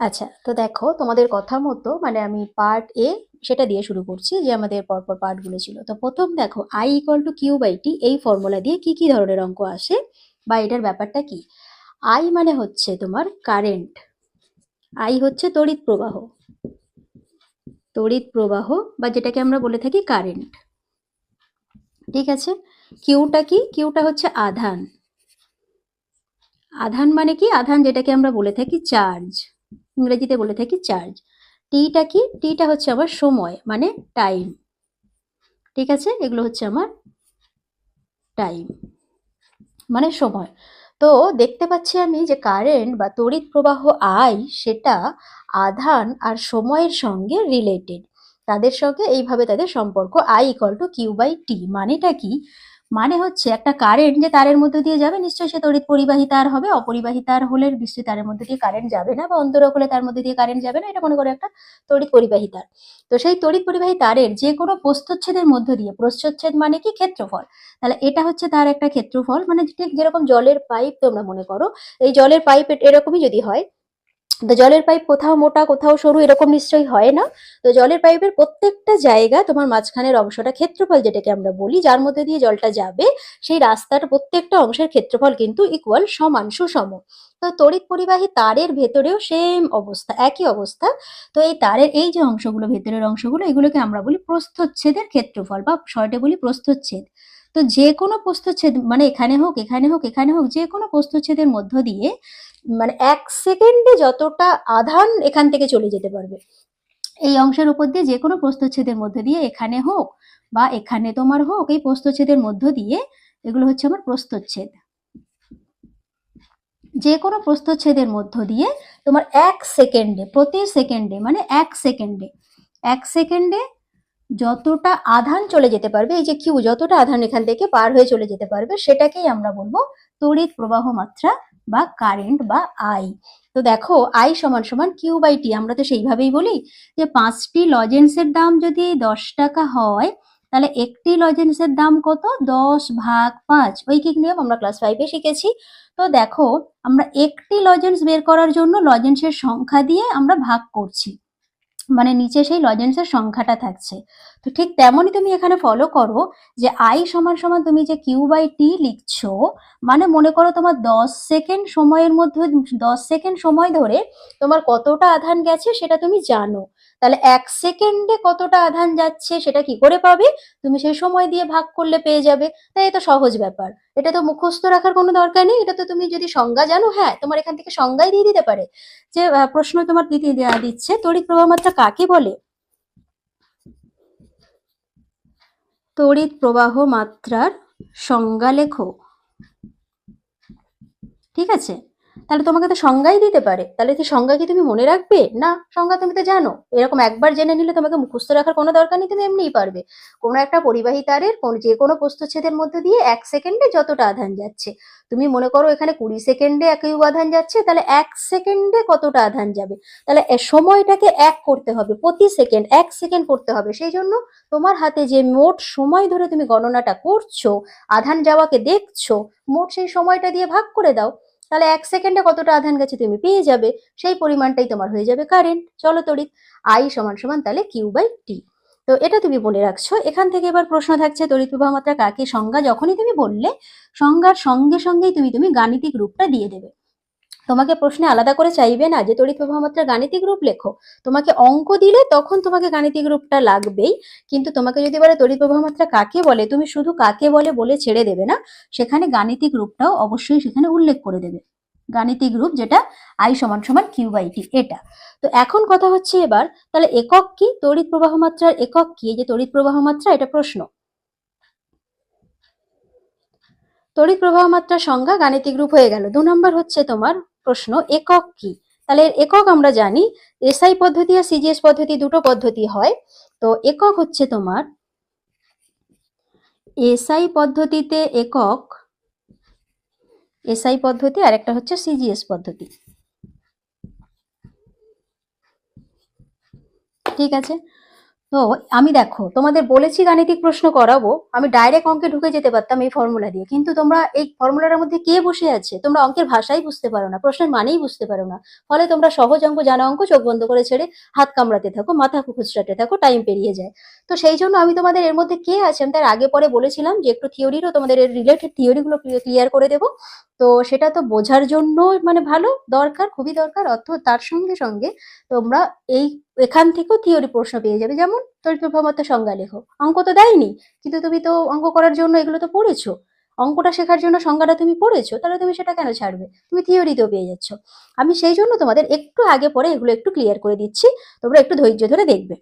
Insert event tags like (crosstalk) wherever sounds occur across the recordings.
আচ্ছা তো দেখো তোমাদের কথা মতো মানে আমি পার্ট এ সেটা দিয়ে শুরু করছি যে আমাদের পরপর পার্টগুলো ছিল। তো প্রথম দেখো I equal to Q by T এই ফর্মুলা দিয়ে কি কি ধরনের অঙ্ক আসে বা এটার ব্যাপারটা কি? আই মানে হচ্ছে তোমার কারেন্ট আই হচ্ছে তড়িৎ প্রবাহ তড়িৎ প্রবাহ বা যেটাকে আমরা বলে থাকি কারেন্ট ঠিক আছে? কিউটা কি? কিউটা হচ্ছে আধান আধান মানে কি? আধান যেটাকে আমরা বলে থাকি চার্জ ইংরেজিতে বলে থাকি চার্জ। টিটা কি? টিটা হচ্ছে আমার সময় মানে টাইম। ঠিক আছে? এগুলো হচ্ছে আমার টাইম মানে সময়। তো দেখতে পাচ্ছি আমি যে কারেন্ট বা তড়িৎ প্রবাহ আই সেটা আধান আর সময়ের সঙ্গে রিলেটেড তাদের সঙ্গে এইভাবে তাদের সম্পর্ক I equal to Q by T মানেটা কি? মানে হচ্ছে একটা কারেন্ট যে তারের মধ্যে দিয়ে যাবে, নিশ্চয়ই সে তড়িৎ পরিবাহী তার হবে, অপরিবাহী তার হলে নিশ্চয়ই তারের মধ্যে দিয়ে কারেন্ট যাবে না বা অন্তরক হলে তার মধ্যে দিয়ে কারেন্ট যাবে না, এটা মনে করে একটা তড়িৎ পরিবাহী তার। তো সেই তড়িৎ পরিবাহী তারের যে কোনো প্রস্থচ্ছেদের মধ্য দিয়ে, প্রস্থচ্ছেদ মানে কি? ক্ষেত্রফল। তাহলে এটা হচ্ছে তার একটা ক্ষেত্রফল মানে ঠিক যেরকম জলের পাইপ তোমরা মনে করো, এই জলের পাইপ এরকমই যদি হয় তো জলের পাইপ কোথাও মোটা, কোথাও সরু, এরকম নিশ্চয়ই হয় না। তো জলের পাইপের প্রত্যেকটা জায়গা তোমার মাঝখানের অংশটা ক্ষেত্রফল যেটাকে আমরা বলি, যার মধ্যে দিয়ে জলটা যাবে, সেই রাস্তার প্রত্যেকটা অংশের ক্ষেত্রফল কিন্তু ইকুয়াল সমান, সুষম। তো তড়িৎ পরিবাহী তারের ভেতরেও সেম অবস্থা, একই অবস্থা। তো এই তারের, এই যে অংশগুলো, ভেতরের অংশগুলো, এগুলোকে আমরা বলি প্রস্থচ্ছেদের ক্ষেত্রফল বা শর্টে বলি প্রস্থচ্ছেদ। তো যে কোনো প্রস্থচ্ছেদ মানে এখানে হোক এখানে হোক এখানে হোক, যে কোনো প্রস্থচ্ছেদের মধ্য দিয়ে মানে এক সেকেন্ডে যতটা আধান এখান থেকে চলে যেতে পারবে। এই অংশের উপর দিয়ে যে কোনো প্রস্থচ্ছেদের মধ্য দিয়ে এখানে হোক বা এখানে তোমার হোক, এই প্রস্থচ্ছেদের মধ্য দিয়ে এগুলো হচ্ছে আমার প্রস্থচ্ছেদ যে কোনো প্রস্থচ্ছেদের মধ্য দিয়ে তোমার এক সেকেন্ডে, প্রতি সেকেন্ডে মানে এক সেকেন্ডে এক সেকেন্ডে যতটা আধান চলে যেতে পারবে, এই যে কিউ যতটা আধান এখান থেকে পার হয়ে চলে যেতে পারবে, সেটাকেই আমরা বলব তড়িৎ প্রবাহ মাত্রা বা কারেন্ট বা আই তো দেখো আই সমান সমান কিউ বাই টি আমরা তো সেইভাবেই বলি যে পাঁচটি লজেন্সের দাম যদি দশ টাকা হয়, তাহলে একটি লজেন্সের দাম কত? দশ ভাগ পাঁচ। ঐকিক নিয়ম আমরা ক্লাস ফাইভে শিখেছি। তো দেখো, আমরা একটি লজেন্স বের করার জন্য লজেন্সের সংখ্যা দিয়ে আমরা ভাগ করছি। মানে নিচে সেই লজেন্সের সংখ্যাটা থাকছে। তো ঠিক তেমনই তুমি এখানে ফলো করো যে আই সমান সমান তুমি যে কিউ বাই টি লিখছো মানে মনে করো তোমার দশ সেকেন্ড সময়ের মধ্যে, দশ সেকেন্ড সময় ধরে তোমার কতটা আধান গেছে সেটা তুমি জানো। তাহলে এক সেকেন্ডে কতটা আধান যাচ্ছে সেটা কি করে পাবে? তুমি সেই সময় দিয়ে ভাগ করলে পেয়ে যাবে। তাই এটা সহজ ব্যাপার। এটা তো মুখস্থ রাখার কোনো দরকার নেই। এটা তো তুমি যদি সংজ্ঞা জানো হ্যাঁ তোমার এখান থেকে সংজ্ঞাই দিয়ে দিতে পারে। যে প্রশ্ন তোমার দিতে দিচ্ছে তড়িৎ প্রবাহ মাত্রা কাকে বলে? তড়িৎ প্রবাহ মাত্রার সংজ্ঞা লেখো। ঠিক আছে? তাহলে তোমাকে তো সংজ্ঞাই দিতে পারে। তাহলে কি সংজ্ঞা কি তুমি মনে রাখবে? না, সংজ্ঞা তুমি তো জানো। এরকম একবার জেনে নিলে তোমাকে মুখস্থ রাখার কোনো দরকার নেই, তুমি এমনিই পারবে। কোনো একটা পরিবাহী তারের যে কোনো প্রস্তচ্ছেদের মধ্যে দিয়ে এক সেকেন্ডে যতটা আধান যাচ্ছে। তুমি মনে করো এখানে কুড়ি সেকেন্ডে একই আধান যাচ্ছে, তাহলে এক সেকেন্ডে কতটা আধান যাবে? তাহলে সময়টাকে এক করতে হবে, প্রতি সেকেন্ড এক সেকেন্ড করতে হবে। সেই জন্য তোমার হাতে যে মোট সময় ধরে তুমি গণনাটা করছ, আধান যাওয়াকে দেখছ, মোট সেই সময়টা দিয়ে ভাগ করে দাও। তাহলে এক সেকেন্ডে কতটা আধান গেছে তুমি পেয়ে যাবে, সেই পরিমাণটাই তোমার হয়ে যাবে কারেন্ট চলো তড়িৎ। আই সমান সমান তাহলে কিউ বাই টি তো এটা তুমি বলে রাখছো। এখান থেকে এবার প্রশ্ন থাকছে, তড়িৎ প্রবাহ মাত্রা কাকে সংজ্ঞা? যখনই তুমি বললে, সংজ্ঞার সঙ্গে সঙ্গেই তুমি তুমি গাণিতিক রূপটা দিয়ে দেবে। তোমাকে প্রশ্নে আলাদা করে চাইবে না যে তড়িৎ প্রবাহ মাত্রা গাণিতিক রূপ লেখো। তোমাকে অঙ্ক দিলে তখন তোমাকে গাণিতিক রূপটা লাগবেই। কিন্তু তোমাকে যদি বলে তড়িৎ প্রবাহ মাত্রা কাকে বলে, তুমি শুধু কাকে বলে বলে ছেড়ে দেবে না, সেখানে গাণিতিক রূপটাও অবশ্যই সেখানে উল্লেখ করে দেবে। গাণিতিক রূপ যেটা আই সমান সমান কিউ বাই টি এটা। তো এখন কথা হচ্ছে এবার, তাহলে একক কি? তড়িৎ প্রবাহ মাত্রার একক কি? যে তড়িৎ প্রবাহ মাত্রা এটা প্রশ্ন। তড়িৎ প্রবাহ মাত্রার সংজ্ঞা গাণিতিক রূপ হয়ে গেল। দু নম্বর হচ্ছে তোমার প্রশ্ন, একক কি? তাহলে একক আমরা জানি, এসআই পদ্ধতি আর সিজিএস পদ্ধতি দুটো পদ্ধতি হয়। তো একক হচ্ছে তোমার, এসআই পদ্ধতিতে একক, এসআই পদ্ধতি আর একটা হচ্ছে সিজিএস পদ্ধতি। ঠিক আছে? তো আমি দেখো, তোমাদের বলেছি গাণিতিক প্রশ্ন করাবো, আমি ডাইরেক্ট অঙ্কে ঢুকে যেতে পারতাম এই ফর্মুলা দিয়ে। কিন্তু তোমরা এই ফর্মুলার মধ্যে কে বসে আছে? তোমরা অঙ্কের ভাষাই বুঝতে পারো না, প্রশ্নের মানেই বুঝতে পারো না। ফলে তোমরা সহজ অঙ্ক, জানা অঙ্ক, চোখ বন্ধ করে ছেড়ে হাত কামড়াতে থাকো, মাথা খুচরাতে থাকো টাইম পেরিয়ে যায়। তো সেই জন্য আমি তোমাদের এর মধ্যে কে আছে, আমি তার আগে পরে বলেছিলাম যে একটু থিওরিরও তোমাদের এর রিলেটেড থিওরিগুলো ক্লিয়ার করে দেবো। তো সেটা তো বোঝার জন্য মানে ভালো, দরকার, খুবই দরকার। অর্থ তার সঙ্গে সঙ্গে তোমরা এই এখান থেকেও থিওরি প্রশ্ন পেয়ে যাবে। যেমন তড়িৎ প্রবাহমাত্রা সংজ্ঞা লেখো অঙ্ক তো দেয়নি, কিন্তু তুমি তো অঙ্ক করার জন্য এগুলো তো পড়েছো। অঙ্কটা শেখার জন্য সংজ্ঞাটা তুমি পড়েছো, তাহলে তুমি সেটা কেন ছাড়বে? তুমি থিওরিতেও পেয়ে যাচ্ছ। আমি সেই জন্য তোমাদের একটু আগে পরে এগুলো একটু ক্লিয়ার করে দিচ্ছি, তোমরা একটু ধৈর্য ধরে দেখবে।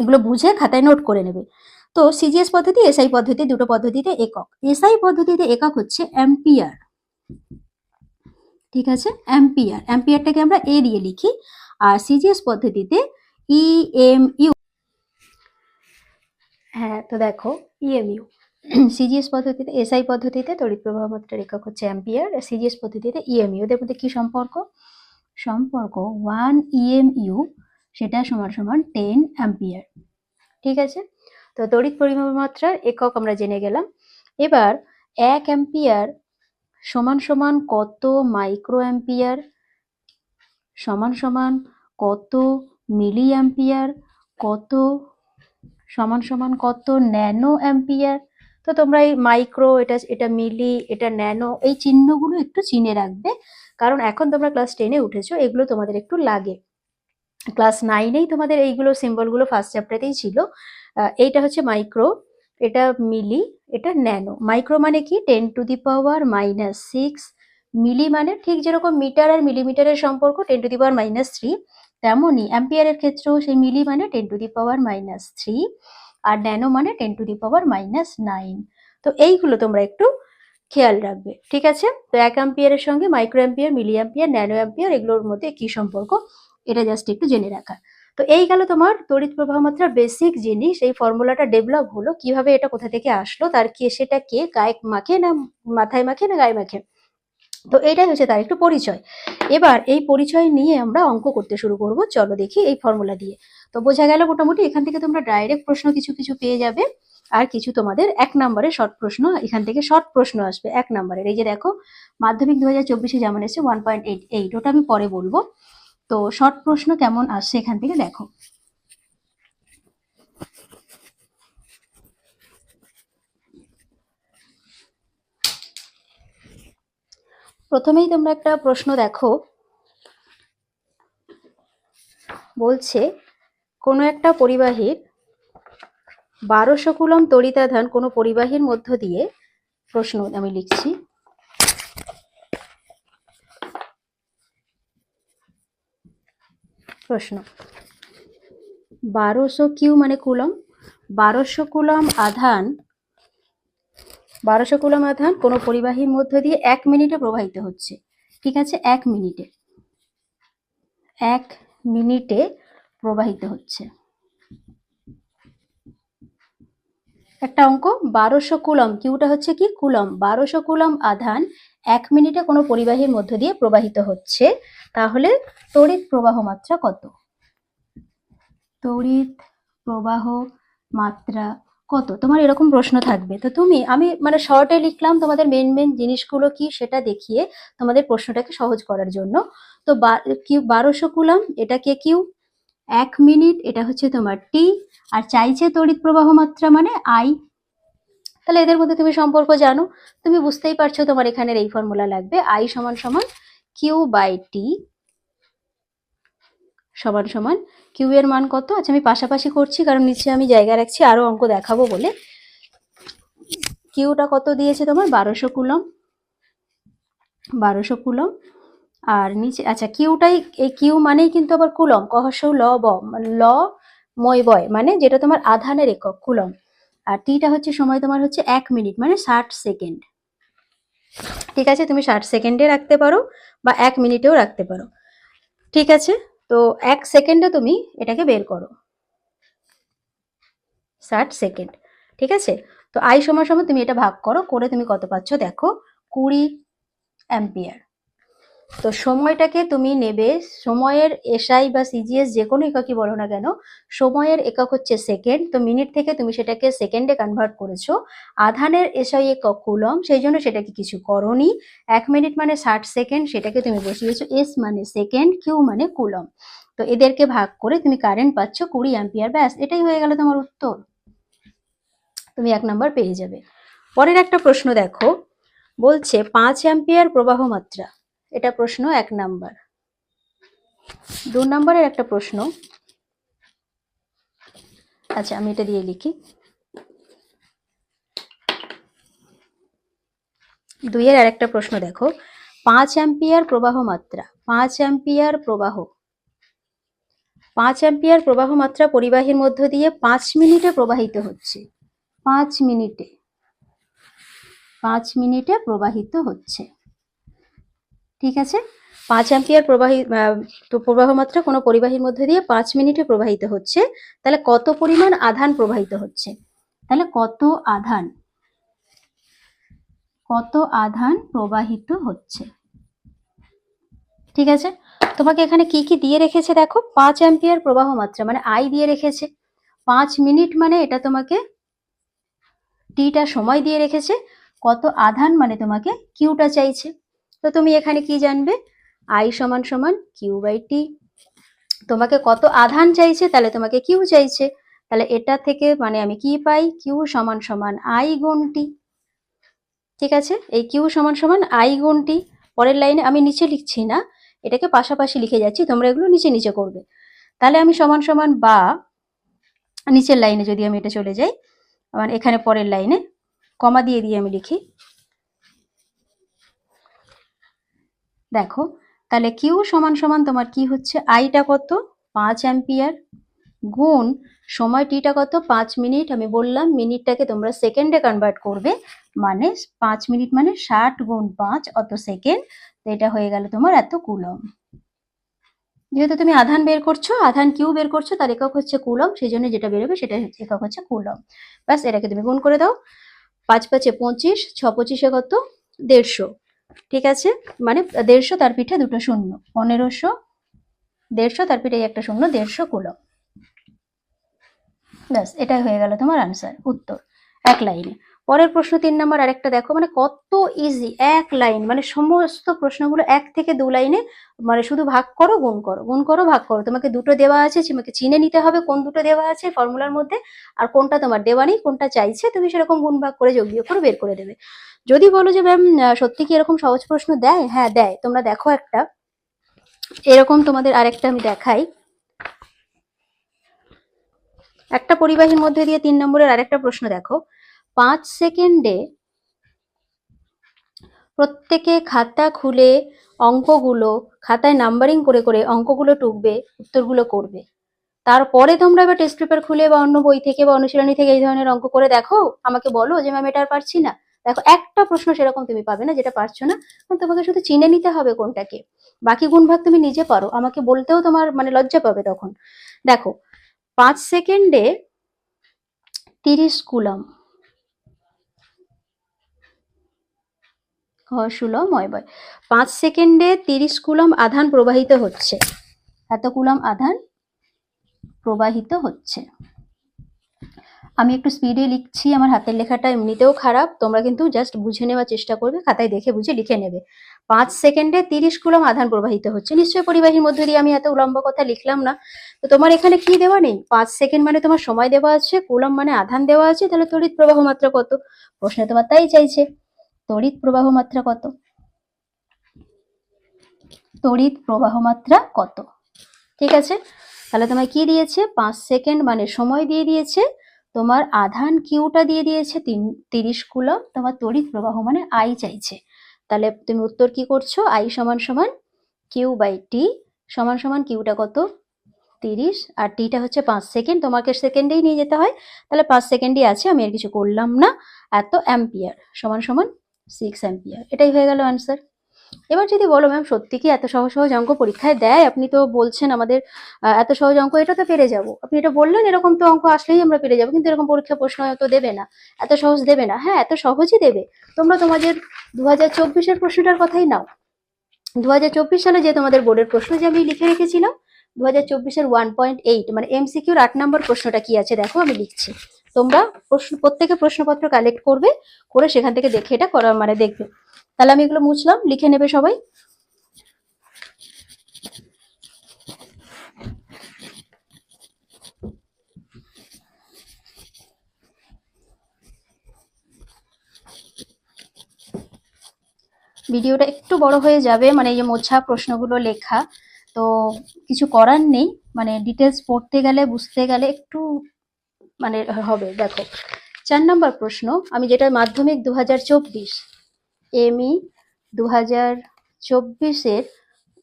এগুলো বুঝে খাতায় নোট করে নেবে। তো সিজিএস পদ্ধতি এসআই পদ্ধতি দুটো পদ্ধতিতে একক। এসআই পদ্ধতিতে একক হচ্ছে অ্যাম্পিয়ার ঠিক আছে? অ্যাম্পিয়ার অ্যাম্পিয়ারটাকে আমরা এ দিয়ে লিখি। আর সিজিএস পদ্ধতিতে ই এম ইউ হ্যাঁ তো দেখো ইএমইউ সিজিএস পদ্ধতিতে এসআই পদ্ধতিতে তড়িৎ প্রবাহ মাত্রার একক হচ্ছে অ্যাম্পিয়ার, আর সিজিএস পদ্ধতিতে ইএমইউ এদের মধ্যে কি সম্পর্ক? সম্পর্ক ওয়ান ইএমইউ সেটা সমান সমান টেন অ্যাম্পিয়ার। ঠিক আছে? তো তড়িৎ পরিমাপ মাত্রার একক আমরা জেনে গেলাম। এবার এক অ্যাম্পিয়ার সমান সমান কত মাইক্রো অ্যাম্পিয়ার সমান সমান কত মিলি অ্যাম্পিয়ার কত সমান সমান কত ন্যানো অ্যাম্পিয়ার তো তোমরা এই মাইক্রো, এটা এটা মিলি, এটা ন্যানো, এই চিহ্নগুলো একটু চিনে রাখবে। কারণ এখন তোমরা ক্লাস টেনে উঠেছো, এগুলো তোমাদের একটু লাগে। ক্লাস নাইনেই তোমাদের এইগুলো সিম্বলগুলো ফার্স্ট চ্যাপ্টারেতেই ছিল। এইটা হচ্ছে মাইক্রো, এটা মিলি, এটা ন্যানো। মাইক্রো মানে কি? Ten to the power minus six milli মানে ঠিক যেরকম মিটার আর মিলিমিটারের সম্পর্ক ten to the power minus three তেমনই অ্যাম্পিয়ারের ক্ষেত্রেও সেই মিলি মানে ten to the power minus three R nano মানে ten to the power minus nine তো এইগুলো তোমরা একটু খেয়াল রাখবে, ঠিক আছে? তো এক অ্যাম্পিয়ারের সঙ্গে micro ampere milli ampere nano ampere এগুলোর মধ্যে কি সম্পর্ক এটা জাস্ট একটু জেনে রাখা। তো এই গেল তোমার তড়িৎ প্রবাহ মাত্রার বেসিক জিনিস, এই ফর্মুলাটা ডেভেলপ হলো, কীভাবে এটা কোথা থেকে আসলো, তার কে, সেটা কে, গায়ে মাখে না মাথায় মাখে না গায়ে মাখে? তো এটাই হচ্ছে তার একটু পরিচয়। এবার এই পরিচয় নিয়ে আমরা অঙ্ক করতে শুরু করব। চলো দেখি এই ফর্মুলা দিয়ে। তো বোঝা গেল মোটামুটি এখান থেকে তোমরা ডাইরেক্ট প্রশ্ন কিছু কিছু পেয়ে যাবে। আর কিছু তোমাদের এক নম্বরের শর্ট প্রশ্ন, এখান থেকে শর্ট প্রশ্ন আসবে এক নম্বরের। এই যে দেখো, মাধ্যমিক দু হাজার চব্বিশে যেমন এসে ওয়ান পয়েন্ট এইট এইট ওটা আমি পরে বলব। তো শর্ট প্রশ্ন কেমন আসছে এখান থেকে দেখো। প্রথমেই তোমরা একটা প্রশ্ন দেখো। বলছে, কোনো একটা পরিবাহীর বারোশো কুলম তড়িতাধান কোনো পরিবাহীর মধ্য দিয়ে, প্রশ্ন আমি লিখছি। প্রশ্ন, বারোশো কিউ মানে কুলম? বারোশো কুলম আধান বারোশো কুলম আধান কোনো পরিবাহীর মধ্য দিয়ে এক মিনিটে প্রবাহিত হচ্ছে। ঠিক আছে? এক মিনিটে। এক মিনিটে প্রবাহিত হচ্ছে। একটা অঙ্ক, বারোশো কুলম, কিউটা হচ্ছে কি? কুলম। বারোশো কুলম আধান এক মিনিটে কোনো পরিবাহীর মধ্য দিয়ে প্রবাহিত হচ্ছে। তাহলে তড়িৎ প্রবাহ মাত্রা কত? তড়িৎ প্রবাহ মাত্রা কত? তোমার এরকম প্রশ্ন থাকবে। তো তুমি, আমি মানে শর্টে লিখলাম তোমাদের মেন মেন জিনিসগুলো কি সেটা দেখিয়ে তোমাদের প্রশ্নটাকে সহজ করার জন্য। তো কিউ, বারোশো কুলাম এটা কে কিউ, এক মিনিট, এটা হচ্ছে তোমার টি আর চাইছে তড়িৎ প্রবাহ মাত্রা মানে আই তাহলে এদের মধ্যে তুমি সম্পর্ক জানো। তুমি বুঝতেই পারছ তোমার এখানের এই ফর্মুলা লাগবে। আই সমান সমান কিউ বাই টি সমান সমান। কিউ এর মান কত? আচ্ছা আমি পাশাপাশি করছি, কারণ নিচে আমি জায়গা রাখছি, আরও অঙ্ক দেখাবো বলে। কিউটা কত দিয়েছে তোমার? বারোশো কুলম। বারোশো কুলম। আর নিচে আচ্ছা কিউটাই এই কিউ মানেই কিন্তু আবার কুলম কহস ল ব মানে ল মই বয় মানে যেটা তোমার আধানের একক, কুলম। আর টিটা হচ্ছে সময় তোমার হচ্ছে এক মিনিট মানে ষাট সেকেন্ড। ঠিক আছে, তুমি ষাট সেকেন্ডে রাখতে পারো বা এক মিনিটেও রাখতে পারো। ঠিক আছে? তো এক সেকেন্ডে তুমি এটাকে বের করো। ষাট সেকেন্ড ঠিক আছে? তো আই সময় সময় তুমি এটা ভাগ করো, করে তুমি কত পাচ্ছ? দেখো, কুড়ি অ্যাম্পিয়ার তো সময়টাকে তুমি নেবে, সময়ের এসআই বা সিজিএস যে কোনো এককই বলো না কেন, সময়ের একক হচ্ছে সেকেন্ড, তো মিনিট থেকে তুমি সেটাকে সেকেন্ডে কনভার্ট করেছ। আধানের এসআই একক কুলম সেই জন্য সেটাকে কিছু করনি। এক মিনিট মানে ষাট সেকেন্ড, সেটাকে তুমি বসিয়েছো, এস মানে সেকেন্ড, কিউ মানে কুলম তো এদেরকে ভাগ করে তুমি কারেন্ট পাচ্ছ কুড়ি অ্যাম্পিয়ার, ব্যাস, এটাই হয়ে গেল তোমার উত্তর। তুমি এক নম্বর পেয়ে যাবে। পরের একটা প্রশ্ন দেখো, বলছে পাঁচ অ্যাম্পিয়ার প্রবাহ মাত্রা। এটা প্রশ্ন এক নাম্বার। দু নম্বরের একটা প্রশ্ন। আচ্ছা আমি এটা দিয়ে লিখি। দুইয়ের আরেকটা প্রশ্ন দেখো। পাঁচ অ্যাম্পিয়ার প্রবাহ মাত্রা। পাঁচ অ্যাম্পিয়ার প্রবাহ। পাঁচ অ্যাম্পিয়ার প্রবাহ মাত্রা পরিবাহীর মধ্য দিয়ে পাঁচ মিনিটে প্রবাহিত হচ্ছে। পাঁচ মিনিটে। পাঁচ মিনিটে প্রবাহিত হচ্ছে। ঠিক আছে? পাঁচ অ্যাম্পিয়ার প্রবাহী প্রবাহ মাত্রা কোনো পরিবাহীর মধ্যে দিয়ে পাঁচ মিনিটে প্রবাহিত হচ্ছে। তাহলে কত পরিমাণ আধান প্রবাহিত হচ্ছে? তাহলে কত আধান? কত আধান প্রবাহিত হচ্ছে? ঠিক আছে? তোমাকে এখানে কি কি দিয়ে রেখেছে দেখো? পাঁচ অ্যাম্পিয়ার প্রবাহ মাত্রা মানে আই দিয়ে রেখেছে। পাঁচ মিনিট মানে এটা তোমাকে টিটা সময় দিয়ে রেখেছে। কত আধান মানে তোমাকে কিউটা চাইছে। তো তুমি এখানে কি জানবে? আই সমান সমান কিউ বাই টি তোমাকে কত আধান চাইছে? তাহলে তোমাকে কিউ চাইছে। তাহলে এটা থেকে মানে আমি কি পাই? কিউ সমান সমান আই গুণ টি ঠিক আছে? এই কিউ সমান সমান আই গুণ টি পরের লাইনে আমি নিচে লিখছি না। এটাকে পাশাপাশি লিখে যাচ্ছি। তোমরা এগুলো নিচে নিচে করবে। তাহলে আমি সমান সমান বা নিচের লাইনে যদি আমি এটা চলে যাই আমার এখানে পরের লাইনে, কমা দিয়ে দিয়ে আমি লিখি। দেখো, তাহলে কিউ সমান সমান তোমার কি হচ্ছে? আইটা কত? পাঁচ অ্যাম্পিয়ার। গুণ সময় টিটা কত? পাঁচ মিনিট। আমি বললাম মিনিটটাকে তোমরা সেকেন্ডে কনভার্ট করবে। মানে পাঁচ মিনিট মানে ষাট গুণ পাঁচ, অত সেকেন্ড তো এটা হয়ে গেল তোমার এত কুলম। যেহেতু তুমি আধান বের করছ, আধান কিউ বের করছ, তার একক হচ্ছে কুলম। সেই জন্য যেটা বেরোবে সেটা একক হচ্ছে কুলম। ব্যাস, এটাকে তুমি গুণ করে দাও। পাঁচ পাঁচে পঁচিশ, ছ পঁচিশে কত? দেড়শো। ঠিক আছে? মানে দেড়শো তার পিঠে দুটো শূন্য। পনেরোশো, দেড়শো তার পিঠে একটা শূন্য, দেড়শো কুলো। ব্যাস, এটাই হয়ে গেল তোমার আনসার উত্তর। এক লাইনে পরের প্রশ্ন তিন নম্বর আরেকটা দেখো মানে কত ইজি এক লাইন মানে সমস্ত প্রশ্নগুলো এক থেকে দু লাইনে মানে শুধু ভাগ করো, গুণ করো। গুণ করো, ভাগ করো। তোমাকে দুটো দেওয়া আছে, তোমাকে চিনে নিতে হবে কোন দুটো দেওয়া আছে ফর্মুলার মধ্যে, আর কোনটা তোমার দেওয়া নেই, কোনটা চাইছে, তুমি সেরকম গুণ ভাগ করে যোগ করে, বের করে দেবে। যদি বলো যে ম্যাম সত্যি কি এরকম সহজ প্রশ্ন দেয়? হ্যাঁ দেয়। তোমরা দেখো একটা। এরকম তোমাদের আরেকটা আমি দেখাই। একটা পরিবাহীর মধ্যে দিয়ে তিন নম্বরের আরেকটা প্রশ্ন দেখো। পাঁচ সেকেন্ডে প্রত্যেকে খাতা খুলে অঙ্কগুলো, খাতায় নাম্বারিং করে করে অঙ্কগুলো টুকবে, উত্তরগুলো করবে। তারপরে তোমরা এবার টেস্ট পেপার খুলে বা অন্য বই থেকে বা অনুশীলনী থেকে এই ধরনের অঙ্ক করে দেখো। আমাকে বলো যে ম্যাম এটা আর পারছি না। দেখো, একটা প্রশ্ন সেরকম তুমি পাবে না, যেটা পারছ না। তোমাকে শুধু চিনে নিতে হবে কোনটাকে। বাকি গুণভাগ তুমি নিজে পারো। আমাকে বলতেও তোমার মানে লজ্জা পাবে তখন। দেখো, পাঁচ সেকেন্ডে তিরিশ কুলম। সুলম হয় বয় পাঁচ সেকেন্ডে তিরিশ কুলম আধান প্রবাহিত হচ্ছে। এত কুলম আধান প্রবাহিত হচ্ছে। আমি একটু স্পিডে লিখছি, আমার হাতের লেখাটা এমনিতেও খারাপ। তোমরা কিন্তু জাস্ট বুঝে নেওয়ার চেষ্টা করবে, খাতায় দেখে বুঝে লিখে নেবে। পাঁচ সেকেন্ডে তিরিশ কুলম আধান প্রবাহিত হচ্ছে। নিশ্চয়ই পরিবাহীর মধ্যে দিয়ে আমি এত উলম্ব কথা লিখলাম না। তো তোমার এখানে কি দেওয়া নেই? পাঁচ সেকেন্ড মানে তোমার সময় দেওয়া আছে, কুলম মানে আধান দেওয়া আছে, তাহলে তড়িৎ প্রবাহ মাত্রা কত? প্রশ্নে তোমার তাই চাইছে। তড়িৎ প্রবাহ মাত্রা কত? তড়িৎ প্রবাহ মাত্রা কত? ঠিক আছে? তাহলে তোমায় কি দিয়েছে? পাঁচ সেকেন্ড মানে সময় দিয়ে দিয়েছে। তোমার আধান কিউটা দিয়ে দিয়েছে তিন, তিরিশ কুলম তোমার তড়িৎ প্রবাহ মানে আই চাইছে। তাহলে তুমি উত্তর কি করছ? আই সমান সমান কিউ বাই টি সমান সমান কিউটা কত? তিরিশ। আর টিটা হচ্ছে পাঁচ সেকেন্ড, তোমাকে সেকেন্ডেই নিয়ে যেতে হয়। তাহলে পাঁচ সেকেন্ডই আছে, আমি আর কিছু করলাম না। এত অ্যাম্পিয়ার, সমান সমান সিক্স অ্যাম্পিয়ার। এটাই হয়ে গেল অ্যান্সার এবার যদি বলো ম্যাম সত্যি কি এত সহজ সহজ অঙ্ক পরীক্ষায় দেয়? আপনি তো বলছেন আমাদের এত সহজ অঙ্ক, এটা তো পেরে যাব। আপনি এটা বললেন, এরকম তো অঙ্ক আসলেই আমরা পেরে যাব, কিন্তু এরকম পরীক্ষা প্রশ্ন তো দেবে না। এত সহজ দেবে না। হ্যাঁ এত সহজই দেবে। তোমরা তোমাদের দু হাজার চব্বিশের প্রশ্নটার কথাই নাও। দুহাজার চব্বিশ সালে যে তোমাদের বোর্ডের প্রশ্ন যে আমি লিখে রেখেছিলাম দু হাজার চব্বিশের ওয়ান পয়েন্ট এইট মানে এমসিকিউর আট নম্বর প্রশ্নটা কি আছে দেখো, আমি লিখছি। তোমরা প্রশ্ন, প্রত্যেকে প্রশ্নপত্র কালেক্ট করবে, করে সেখান থেকে দেখে এটা করা মানে দেখবে। তাহলে আমি এগুলো মুছলাম, লিখে নেবে সবাই। ভিডিওটা একটু বড় হয়ে যাবে মানে এই যে মোছা প্রশ্নগুলো লেখা। তো কিছু করার নেই মানে ডিটেলস পড়তে গেলে, বুঝতে গেলে একটু মানে হবে। দেখো, চার নম্বর প্রশ্ন, আমি যেটা মাধ্যমিক দু হাজার চব্বিশ এমই দু হাজার চব্বিশের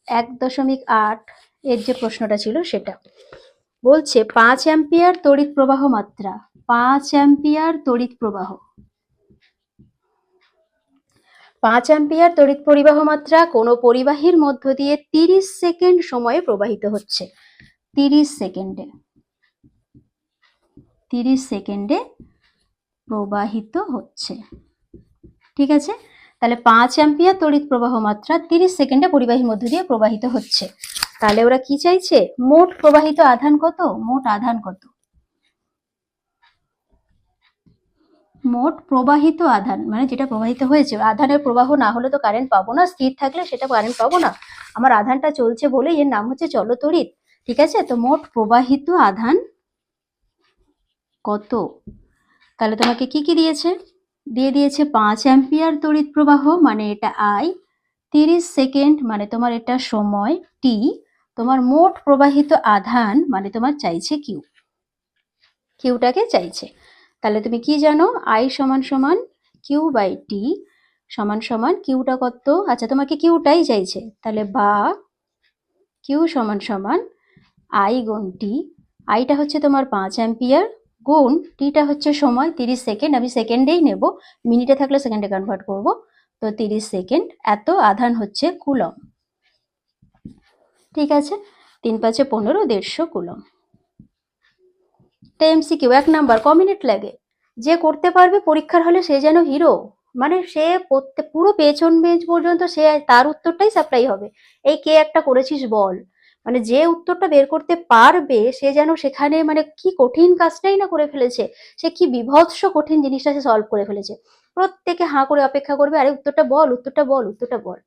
এক দশমিক আট এর যে প্রশ্নটা ছিল সেটা। বলছে, পাঁচ অ্যাম্পিয়ার তড়িৎ প্রবাহ মাত্রা, পাঁচ অ্যাম্পিয়ার তড়িৎ প্রবাহ। পাঁচ অ্যাম্পিয়ার তড়িৎ পরিবাহ মাত্রা কোনো পরিবাহীর মধ্য দিয়ে তিরিশ সেকেন্ড সময়ে প্রবাহিত হচ্ছে। তিরিশ সেকেন্ডে। তিরিশ সেকেন্ডে প্রবাহিত হচ্ছে। ঠিক আছে? তাহলে পাঁচ অ্যাম্পিয়ার তড়িৎ প্রবাহ মাত্রা তিরিশ সেকেন্ডে পরিবাহীর মধ্য দিয়ে প্রবাহিত হচ্ছে। তাহলে ওরা কি চাইছে? মোট প্রবাহিত আধান কত? মোট আধান কত? মোট প্রবাহিত আধান মানে যেটা প্রবাহিত হয়েছে, আধানের প্রবাহ না হলে তো কারেন্ট পাবো না, স্থির থাকলে সেটা কারেন্ট পাবো না। আমার আধানটা চলছে বলে এর নাম হচ্ছে চলতড়িৎ। ঠিক আছে? তো মোট প্রবাহিত আধান কত? তাহলে তোমাকে কি কি দিয়েছে? দিয়ে দিয়েছে পাঁচ অ্যাম্পিয়ার তড়িৎ প্রবাহ মানে এটা আই তিরিশ সেকেন্ড মানে তোমার এটা সময় টি তোমার মোট প্রবাহিত আধান মানে তোমার চাইছে কিউ কিউটাকে চাইছে। তাহলে তুমি কি জানো? আই সমান সমান কিউ বাই টি সমান সমান কিউটা কত? আচ্ছা তোমাকে কিউটাই চাইছে। তাহলে বা কিউ সমান সমান আই গুণ টি আইটা হচ্ছে তোমার পাঁচ অ্যাম্পিয়ার গুণ টিটা হচ্ছে সময় তিরিশ সেকেন্ড, আমি সেকেন্ডেই নেব। মিনিটে থাকলে সেকেন্ডে কনভার্ট করব। তো তিরিশ সেকেন্ড, এত আধান হচ্ছে কুলম। ঠিক আছে? তিন পাঁচে পনেরো, দেড়শো কুলম। এমসিকিউ এক নাম্বার, ক মিনিট লাগে? যে করতে পারবে পরীক্ষার হলে সে যেন হিরো। মানে সে পুরো পেছন বেঞ্চ পর্যন্ত সে, তার উত্তরটাই সাপ্লাই হবে। এই কে একটা করেছিস বল। মানে যে উত্তরটা বের করতে পারবে, সে যেন সেখানে মানে কি কঠিন কাজটাই না করে ফেলেছে, সে কি বিভৎস কঠিন জিনিসটা সে সলভ করে ফেলেছে। প্রত্যেকে হাঁ করে অপেক্ষা করবে, আরে, উত্তরটা বল উত্তরটা বল উত্তরটা বল।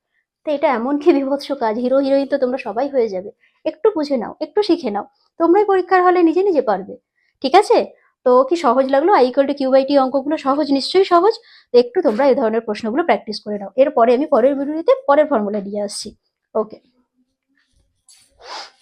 তো এটা এমন কি বিভৎস কাজ, হিরো, হিরোইন তো তোমরা সবাই হয়ে যাবে। একটু বুঝে নাও, একটু শিখে নাও, তোমরাই পরীক্ষার হলে নিজে নিজে পারবে। ঠিক আছে? তো কি সহজ লাগল? I equal to Q by T অঙ্কগুলো সহজ, নিশ্চয়ই সহজ। তো একটু তোমরা এই ধরনের প্রশ্নগুলো প্র্যাকটিস করে নাও। এরপরে আমি পরের ভিডিওতে পরের ফর্মুলা দিয়ে আসছি। ওকে you (laughs)